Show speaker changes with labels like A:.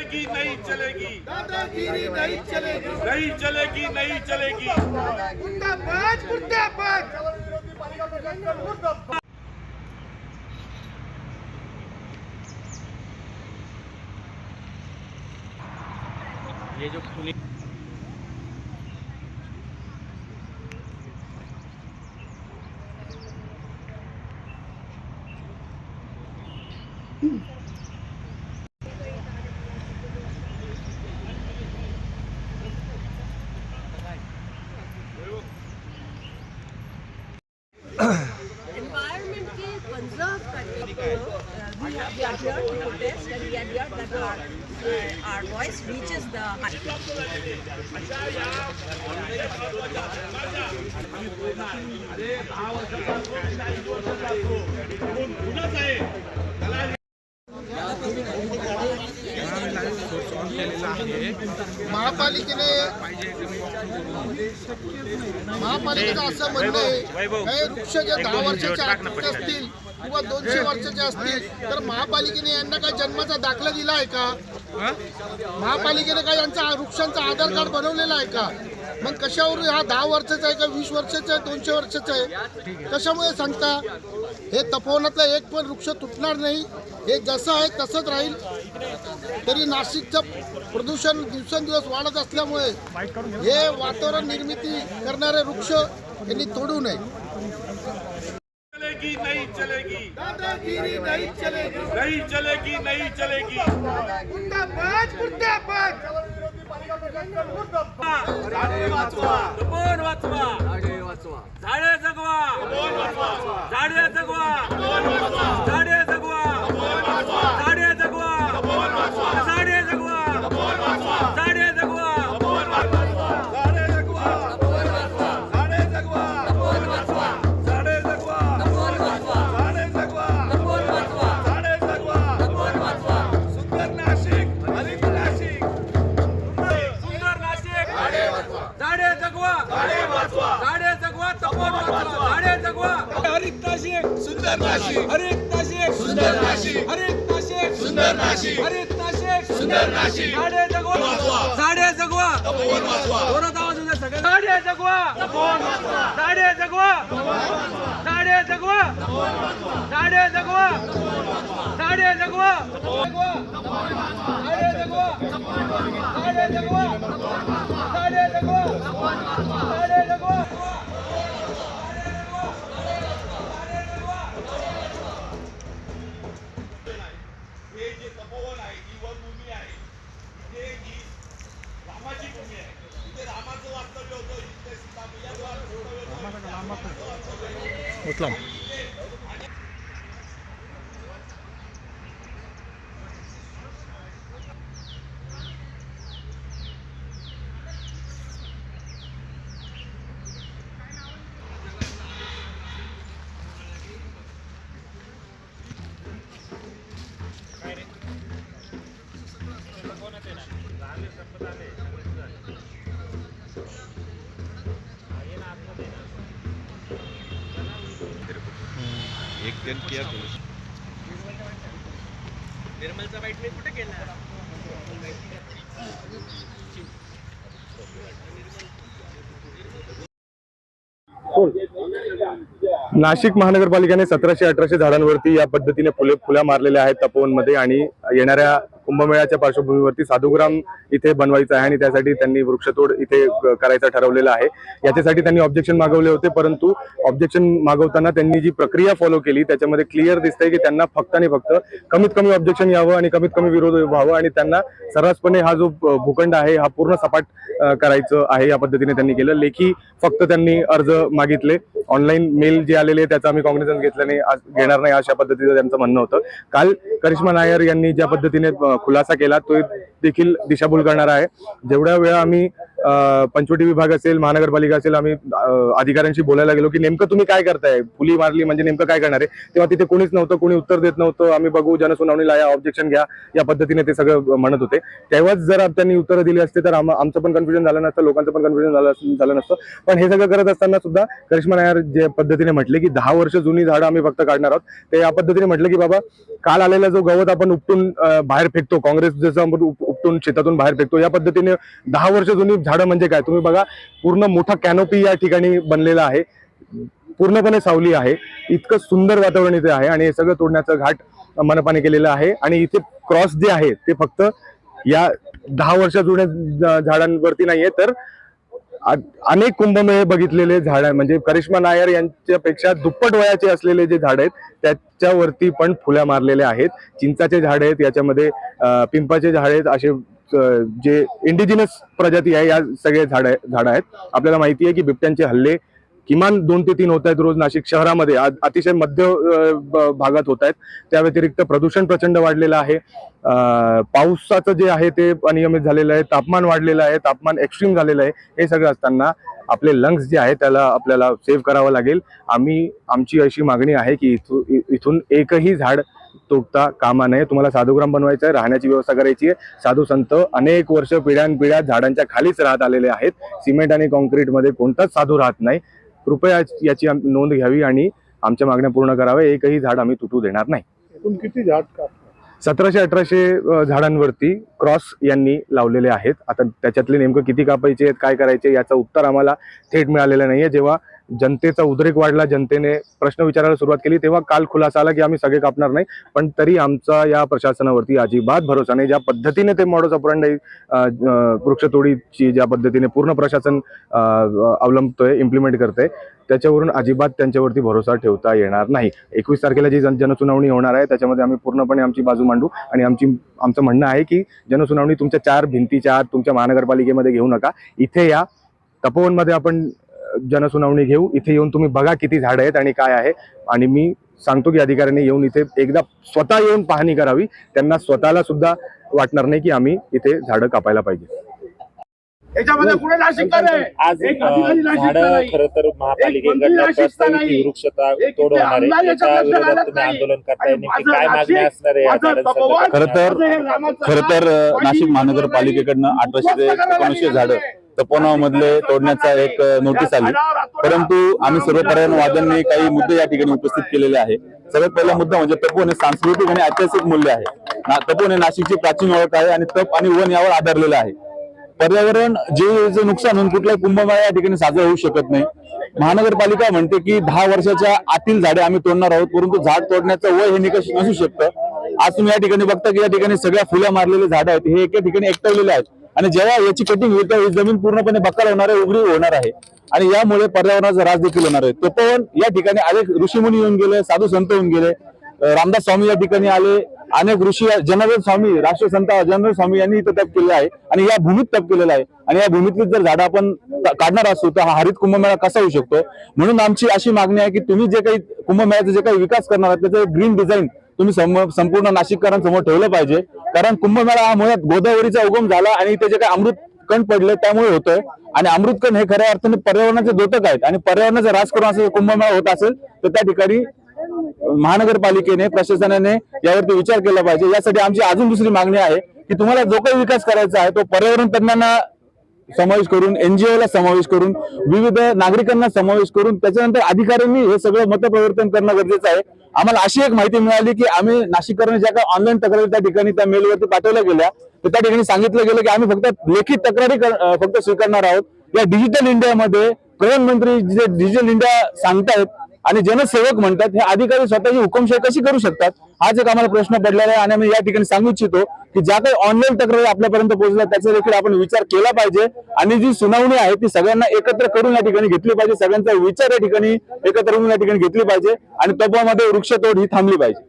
A: चलेगी नहीं चलेगी।
B: दादागिरी नहीं चलेगी।
A: नहीं चलेगी नहीं चलेगी।
B: मुर्दाबाद मुर्दाबाद।
C: ये जो खुली
D: environment के conserve करने को uh, we are we are here to protest and we are here that our uh, our voice reaches the high.
B: महापालिकेने महापालिकेचं असं म्हणणं आहे हे वृक्ष जे दहा वर्षाचे आत असतील किंवा दोनशे वर्षाचे असतील तर महापालिकेने यांना काय जन्माचा दाखला दिला आहे का? महापालिकेने काय यांचा वृक्षांचा आधार कार्ड बनवलेला आहे का? मग कशावर हा दहा वर्षाचा आहे का वीस वर्षाचा आहे दोनशे वर्षाचा आहे? कशामुळे सांगता? हे तपोवनातला एक पण वृक्ष तुटणार नाही. हे जसं आहे तसंच राहील. तरी नाशिकचं प्रदूषण दिवसेंदिवस वाढत असल्यामुळे हे वातावरण निर्मिती करणारे वृक्ष यांनी तोडू नये.
A: चलेगी नहीं चलेगी।
B: दादागिरी नाही चलेगी।
A: नहीं चलेगी नहीं चलेगी।
B: मुर्दाबाद मुर्दाबाद।
A: तपोवन वाचवा. झाडे जगवा झाडे जगवा झाडे जगवा झाडे जगवा. झाडे वाचवा. झाडे जगवा तपोवन वाचवा. झाडे जगवा. हरित नाशिक. सुंदर नाशिक. हरित नाशिक. सुंदर नाशिक. हरित नाशिक. सुंदर नाशिक. हरित नाशिक. सुंदर नाशिक. झाडे जगवा. झाडे जगवा. तपोवन वाचवा. जोरात आवाज सगळे झाडे जगवा. तपोवन वाचवा. झाडे जगवा. साडे जगवा साडे जगवा साडे जगवा साडे जगवा साडे जगवा साडे जगवा साडे जगवा
C: আসলাম दिन किया तो निर्मलचा बाईट मी कुठे केला?
E: नाशिक महानगरपालिकेने सतराशे अठराशे झाडांवरती या पद्धतीने फुले फुल्या मारलेल्या आहेत तपोवनमध्ये आणि येणाऱ्या कुंभमेळ्याच्या पार्श्वभूमीवरती साधुग्राम इथे बनवायचं आहे आणि त्यासाठी त्यांनी वृक्षतोड इथे करायचं ठरवलेलं आहे. याच्यासाठी त्यांनी ऑब्जेक्शन मागवले होते परंतु ऑब्जेक्शन मागवताना त्यांनी जी प्रक्रिया फॉलो केली त्याच्यामध्ये क्लिअर दिसतंय की त्यांना फक्त आणि फक्त कमीत कमी ऑब्जेक्शन यावं आणि कमीत कमी विरोध व्हावं आणि त्यांना सर्रासपणे हा जो भूखंड आहे हा पूर्ण सपाट करायचं आहे या पद्धतीने त्यांनी केलं. लेखी फक्त त्यांनी अर्ज मागितले. ऑनलाईन मेल जे आलेले त्याचा आम्ही कॉग्निझन्स घेतलं नाही. घेणार नाही अशा पद्धतीचं त्यांचं म्हणणं होतं. काल करिश्मा नायर यांनी ज्या पद्धतीने खुलासा केला तो देखील दिशाभूल करणार आहे. जेवढ्या वेळा आम्ही पंचवटी विभाग असेल महानगरपालिका असेल आम्ही अधिकाऱ्यांशी बोलायला गेलो की नेमकं तुम्ही काय करताय? फुली मारली म्हणजे नेमकं काय करणार आहे? तेव्हा तिथे कोणीच नव्हतं कोणी उत्तर देत नव्हतं. आम्ही बघू जनसुनावणीला या ऑब्जेक्शन घ्या. या पद्धतीने ते सगळं म्हणत होते. तेव्हाच जर त्यांनी उत्तरं दिली असते तर आमचं पण कन्फ्युजन झालं नसतं लोकांचं पण कन्फ्युजन झालं झालं नसतं. पण हे सगळं करत असताना सुद्धा करिश्मा नायर जे पद्धतीने म्हटले की दहा वर्ष जुनी झाडं आम्ही फक्त काढणार आहोत. ते या पद्धतीने म्हटलं की बाबा काल आलेला जो गवत आपण उपटून बाहेर फेकतो काँग्रेस जसं उप- उपटून शेतातून बाहेर फेकतो. या पद्धतीने दहा वर्ष जुनी झाडं म्हणजे काय? तुम्ही बघा पूर्ण मोठा कॅनोपी या ठिकाणी बनलेला आहे. पूर्णपणे सावली आहे. इतकं सुंदर वातावरण इथे आहे आणि हे सगळं तोडण्याचं घाट मनपाने केलेलं आहे. आणि इथे क्रॉस जे आहे ते फक्त या दहा वर्ष जुन्या झाडांवरती नाहीये तर अनेक कुंभमेळे बघितलेले झाड आहे म्हणजे करिश्मा नायर यांच्यापेक्षा दुप्पट वयाचे असलेले जे झाड आहेत त्याच्यावरती पण फुल्या मारलेल्या आहेत. चिंचाचे झाड आहेत याच्यामध्ये पिंपाचे झाड आहेत असे जे इंडिजिनस प्रजाती आहे या सगळे झाड झाड आहेत. आपल्याला माहिती आहे की बिबट्यांचे हल्ले किमान दोन ते तीन होत आहेत रोज नाशिक शहरामध्ये. आ- अतिशय मध्य भागात होत आहेत त्या व्यतिरिक्त प्रदूषण प्रचंड वाढलेलं आहे. पाऊसाचं पावसाचं जे आहे ते अनियमित झालेलं आहे. तापमान वाढलेलं आहे. तापमान एक्स्ट्रीम झालेलं आहे. हे सगळं असताना आपले लंग्स जे आहे त्याला आपल्याला सेव्ह करावं लागेल. आम्ही आमची अशी मागणी आहे की इथून इ- इथून एकही झाड तोडता कामा नये. तुम्हाला साधुग्राम बनवायचं आहे राहण्याची व्यवस्था करायची आहे. साधू संत अनेक वर्ष पिढ्यानपिढ्या झाडांच्या खालीच राहत आलेले आहेत. सिमेंट आणि कॉन्क्रीटमध्ये कोणताच साधू राहत नाही. कृपया याची नोंद घ्यावी आणि आमच्या मागण्या पूर्ण कराव्या. एकही झाड आम्ही तुटू देणार नाही.
B: एकूण किती झाड
E: सतराशे अठराशे झाडांवरती क्रॉस यांनी लावलेले आहेत. आता त्याच्यातले नेमकं किती कापायचे आहेत काय करायचे याचं उत्तर आम्हाला थेट मिळालेलं नाहीये. जेव्हा जनतेचा उद्रेक वाढला जनतेने प्रश्न विचारायला सुरुवात केली तेव्हा काल खुलासा आला की आम्ही सगळे कापणार नाही. पण तरी आमचा या प्रशासनावरती अजिबात भरोसा नाही. ज्या पद्धतीने ते मॉडोस ऑपरंडाई वृक्षतोडीची ज्या पद्धतीने पूर्ण प्रशासन अवलंबतोय इम्प्लिमेंट करते त्याच्यावरून अजिबात त्यांच्यावरती भरोसा ठेवता येणार नाही. एकवीस तारखेला जी जन जनसुनावणी होणार आहे त्याच्यामध्ये आम्ही पूर्णपणे आमची बाजू मांडू आणि आमची आमचं म्हणणं आहे की जनसुनावणी तुमच्या चार भिंतीच्या आत तुमच्या महानगरपालिकेमध्ये घेऊ नका. इथे या तपोवनमध्ये आपण जनसुनावणी घेऊ इथे येऊन तुम्ही बघा किती झाडं आहेत आणि काय आहे आणि मी सांगतो की अधिकाऱ्यांनी येऊन इथे एकदा स्वतः येऊन पाहणी करावी त्यांना स्वतःला सुद्धा वाटणार नाही की आम्ही इथे झाडं कापायला पाहिजे
B: याच्यामध्ये कुठे
F: आज झाडं. खरं तर महापालिकेकडनं प्रस्तावित. ही वृक्षता तोड होणार आहे
B: याच्या
F: विरोधात तुम्ही. आंदोलन करताय नेमकी काय मागणी
B: नाशिक,
F: असणार आहे या
B: माझं
F: झाडांसंदर्भात?
B: तपोवन,
G: खरं तर- खरं तर नाशिक महानगरपालिकेकडनं अठराशे ते एकोणीसशे झाडं
B: तपोनाव
G: तपोनामधले तोडण्याचा एक नोटीस आली. परंतु आम्ही सर्व पर्यावरणवाद्यांनी काही मुद्दे या ठिकाणी उपस्थित केलेले आहे. सगळ्यात पहिला मुद्दा म्हणजे तपोन हे सांस्कृतिक आणि ऐतिहासिक मूल्य आहे. तपोन हे नाशिकची प्राचीन ओळख आहे आणि तप आणि वन यावर आधारलेलं आहे. पर्यावरण जे नुकसान होऊन कुठलाही कुंभमेळा या ठिकाणी साजरा होऊ शकत नाही. महानगरपालिका म्हणते की दहा वर्षाच्या आतील झाडे आम्ही तोडणार आहोत परंतु झाड तोडण्याचं वय हे निकष नसू शकतं. आज तुम्ही या ठिकाणी बघता की या ठिकाणी सगळ्या फुल्या मारलेले झाड आहेत हे एका ठिकाणी एकटवलेले आहेत. आणि जेव्हा याची कटिंग होईल तेव्हा ही जमीन पूर्णपणे बक्कल होणार आहे उघडी होणार आहे. आणि यामुळे पर्यावरणाचा राज देखील होणार आहे. तपोवन या ठिकाणी अनेक ऋषीमुनी येऊन गेले साधू संत येऊन गेले रामदास स्वामी या ठिकाणी आले अनेक ऋषी जनार्दन स्वामी राष्ट्रसंत जनार्दन स्वामी यांनी इथं तप केलेला आहे आणि या भूमीत तप केलेलं आहे. आणि या भूमीतली जर झाडं आपण काढणार असू तर हा हरित कुंभमेळा कसा होऊ शकतो? म्हणून आमची अशी मागणी आहे की तुम्ही जे काही कुंभमेळ्याचा जे काही विकास करणार आहात त्याचं ग्रीन डिझाईन तुम्ही सम- संपूर्ण नाशिककरांसमोर ठेवलं पाहिजे. कारण कुंभमेळा हा मुळात गोदावरीचा उगम झाला आणि त्याचे काय काही अमृत कण पडले त्यामुळे होतोय. आणि अमृतकण हे खऱ्या अर्थाने पर्यावरणाचे द्योतक आहेत. आणि पर्यावरणाचा रास करून असं कुंभमेळा होत असेल तर त्या ठिकाणी महानगरपालिकेने प्रशासनाने यावरती विचार केला पाहिजे. यासाठी आमची अजून दुसरी मागणी आहे की तुम्हाला जो काही विकास करायचा आहे तो पर्यावरण तज्ञांना समावेश करून एनजीओला समावेश करून विविध नागरिकांना समावेश करून त्याच्यानंतर अधिकाऱ्यांनी हे सगळं मतप्रवर्तन करणं गरजेचं आहे. आम्हाला अशी एक माहिती मिळाली की आम्ही नाशिककरांनी ज्या काही ऑनलाईन तक्रारी त्या ठिकाणी त्या मेलवरती पाठवल्या गेल्या. तर त्या ठिकाणी सांगितलं गेलं की आम्ही फक्त लेखी तक्रारी फक्त स्वीकारणार आहोत. या डिजिटल इंडियामध्ये प्रधानमंत्री जे डिजिटल इंडिया सांगतायत आणि जनसेवक म्हणतात हे अधिकारी स्वतःची हुकुमशाही कशी करू शकतात? हाच एक आम्हाला प्रश्न पडलेला आहे आणि आम्ही या ठिकाणी सांगू इच्छितो की ज्या काही ऑनलाईन तक्रारी आपल्यापर्यंत पोहोचल्या त्याचा देखील आपण विचार केला पाहिजे. आणि जी सुनावणी आहे ती सगळ्यांना एकत्र करून या ठिकाणी घेतली पाहिजे. सगळ्यांचा विचार या ठिकाणी एकत्र करून या ठिकाणी घेतली पाहिजे. आणि तत्वामध्ये वृक्षतोड ही थांबली पाहिजे.